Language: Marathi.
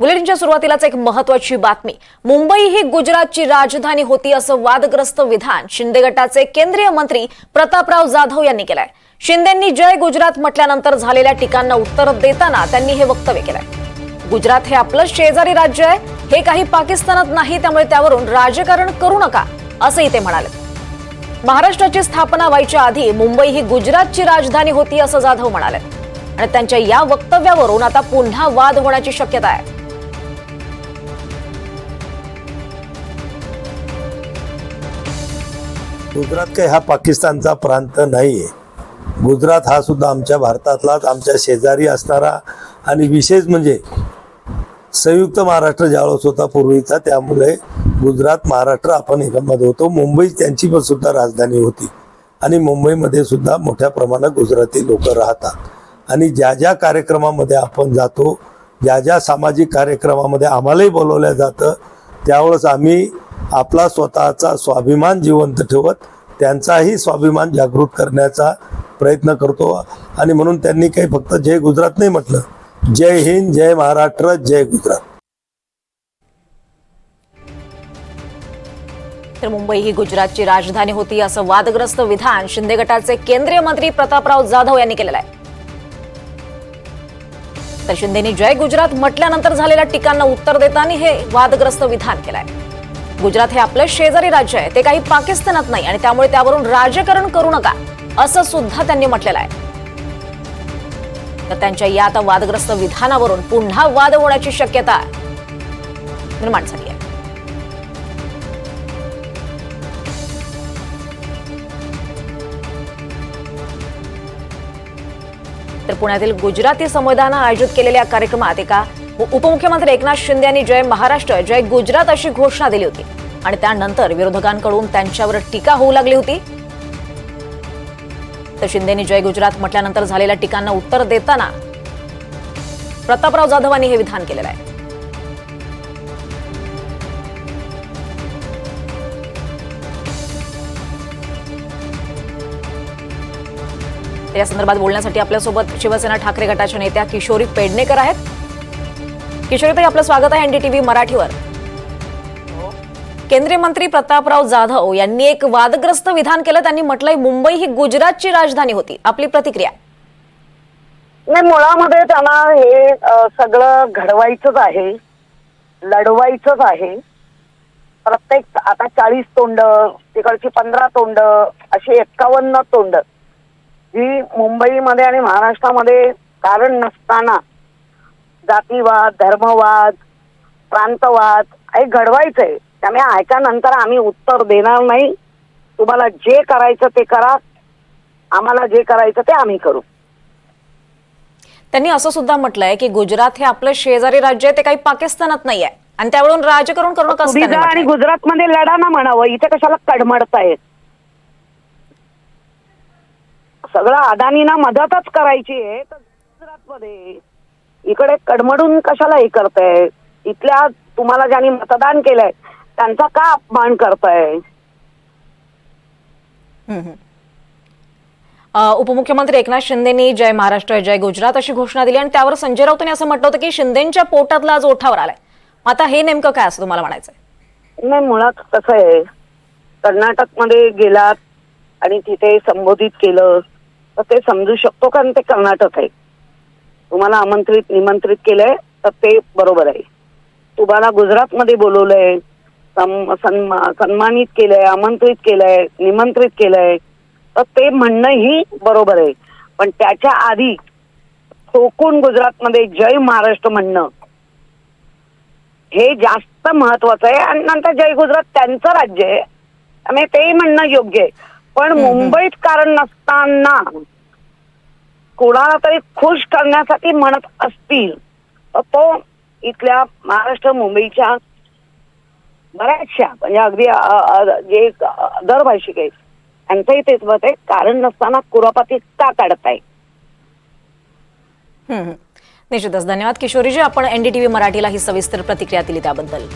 बुलेटिनच्या सुरुवातीलाच एक महत्वाची बातमी. मुंबई ही गुजरातची राजधानी होती असं वादग्रस्त विधान शिंदे गटाचे केंद्रीय मंत्री प्रतापराव जाधव यांनी केलंय. शिंदेंनी जय गुजरात म्हटल्यानंतर झालेल्या टीकांना उत्तर देताना त्यांनी हे वक्तव्य केलंय. गुजरात हे आपलं शेजारी राज्य आहे. हे काही पाकिस्तानात नाही त्यामुळे त्यावरून राजकारण करू नका असंही ते म्हणाले. महाराष्ट्राची स्थापना व्हायच्या आधी मुंबई ही गुजरातची राजधानी होती असं जाधव म्हणाले. आणि त्यांच्या या वक्तव्यावरून आता पुन्हा वाद होण्याची शक्यता आहे. गुजरात काही हा पाकिस्तानचा प्रांत नाही आहे गुजरात हा सुद्धा आमच्या भारतातलाच आमच्या शेजारी असणारा आणि विशेष म्हणजे संयुक्त महाराष्ट्र ज्यावेळेस होता पूर्वीचा त्यामुळे गुजरात महाराष्ट्र आपण एकमध्ये होतो. मुंबई त्यांची पण सुद्धा राजधानी होती. आणि मुंबईमध्ये सुद्धा मोठ्या प्रमाणात गुजराती लोक राहतात. आणि ज्या ज्या कार्यक्रमामध्ये आपण जातो ज्या ज्या सामाजिक कार्यक्रमामध्ये आम्हालाही बोलवलं जातं त्यावेळेस आम्ही आपला स्वतःचा स्वाभिमान जिवंत ठेवत त्यांचाही स्वाभिमान जागृत करण्याचा प्रयत्न करतो. आणि म्हणून त्यांनी काही फक्त जय गुजरात नाही म्हटलं. जय हिंद जय महाराष्ट्र जय गुजरात. तर मुंबई ही गुजरातची राजधानी होती असं वादग्रस्त विधान शिंदे गटाचे केंद्रीय मंत्री प्रतापराव जाधव यांनी केलेलं आहे. तर शिंदेनी जय गुजरात म्हटल्यानंतर झालेल्या टीकांना उत्तर देताना हे वादग्रस्त विधान केलंय. गुजरात हे आपलं शेजारी राज्य आहे. ते काही पाकिस्तानात नाही आणि त्यामुळे त्यावरून राजकारण करू नका असं सुद्धा त्यांनी म्हटलेलं आहे. तर त्यांच्या या आता वादग्रस्त विधानावरून पुन्हा वाद होण्याची शक्यता निर्माण झाली आहे. तर पुण्यातील गुजराती समुदायानं आयोजित केलेल्या कार्यक्रमात एका उपमुख्यमंत्री एकनाथ शिंदे यांनी जय महाराष्ट्र जय गुजरात अशी घोषणा दिली होती. आणि त्यानंतर विरोधकांकडून त्यांच्यावर टीका होऊ लागली होती. तर शिंदेनी जय गुजरात म्हटल्यानंतर झालेल्या टीकांना उत्तर देताना प्रतापराव जाधवांनी हे विधान केलेलं आहे. या संदर्भात बोलण्यासाठी आपल्यासोबत शिवसेना ठाकरे गटाच्या नेत्या किशोरी पेडणेकर आहेत. किशोरी आपलं स्वागत आहे एनडीटीव्ही मराठीवर. केंद्रीय मंत्री प्रतापराव जाधव यांनी एक वादग्रस्त विधान केलं त्यांनी म्हटलंय मुंबई ही गुजरातची राजधानी होती. आपली प्रतिक्रिया. नाही मुळामध्ये त्यांना हे सगळं घडवायचंच आहे लढवायचंच आहे. प्रत्येक आता चाळीस तोंड तिकडची पंधरा तोंड अशी एक्कावन्न तोंड जी मुंबईमध्ये आणि महाराष्ट्रामध्ये कारण नसताना जातीवाद धर्मवाद प्रांतवाद हे घडवायचंय. त्यामुळे ऐकानंतर आम्ही उत्तर देणार नाही. तुम्हाला जे करायचं ते करा. आम्हाला जे करायचं ते आम्ही करू. त्यांनी असं सुद्धा म्हटलंय की गुजरात हे आपलं शेजारी राज्य आहे ते काही पाकिस्तानात नाही आहे आणि त्यावरून राजकारण करू नका असं तुम्ही त्यांनी जा आणि म्हटलंय. गुजरातमध्ये लढा ना म्हणावं. इथे कशाला कडमडतायत सगळं अदानीना मदतच करायची आहे. तर गुजरातमध्ये इकडे कडमडून कशाला हे करताय? इथल्या तुम्हाला ज्यांनी मतदान केलंय त्यांचा का अपमान करताय? उपमुख्यमंत्री एकनाथ शिंदेनी जय महाराष्ट्र जय गुजरात अशी घोषणा दिली आणि त्यावर संजय राऊत यांनी असं म्हटलं होतं की शिंदेच्या पोटातला आज ओठावर आलाय. आता हे नेमकं काय असं तुम्हाला म्हणायचंय? नाही मुळात कसं आहे कर्नाटकमध्ये गेलात आणि तिथे संबोधित केलं तर ते समजू शकतो कारण ते कर्नाटक आहे. तुम्हाला आमंत्रित निमंत्रित केलंय तर ते बरोबर आहे. तुम्हाला गुजरातमध्ये बोलवलंय सन्मानित केलंय आमंत्रित केलंय निमंत्रित केलंय तर ते म्हणणंही बरोबर आहे. पण त्याच्या आधी ठोकून गुजरातमध्ये जय महाराष्ट्र म्हणणं हे जास्त महत्वाचं आहे. आणि नंतर जय गुजरात त्यांचं राज्य आहे. त्यामुळे ते म्हणणं योग्य आहे. पण मुंबईत कारण नसताना कोणाला तरी खुश करण्यासाठी म्हणत असतील तर तो इथल्या महाराष्ट्र मुंबईच्या बऱ्याचशा म्हणजे अगदी जे दर भाषिक आहेत त्यांचंही तेच मत आहे कारण नसताना कुरापाती का काढताय निश्चितच. धन्यवाद किशोरीजी. आपण एनडीटीव्ही मराठीला ही सविस्तर प्रतिक्रिया दिली त्याबद्दल.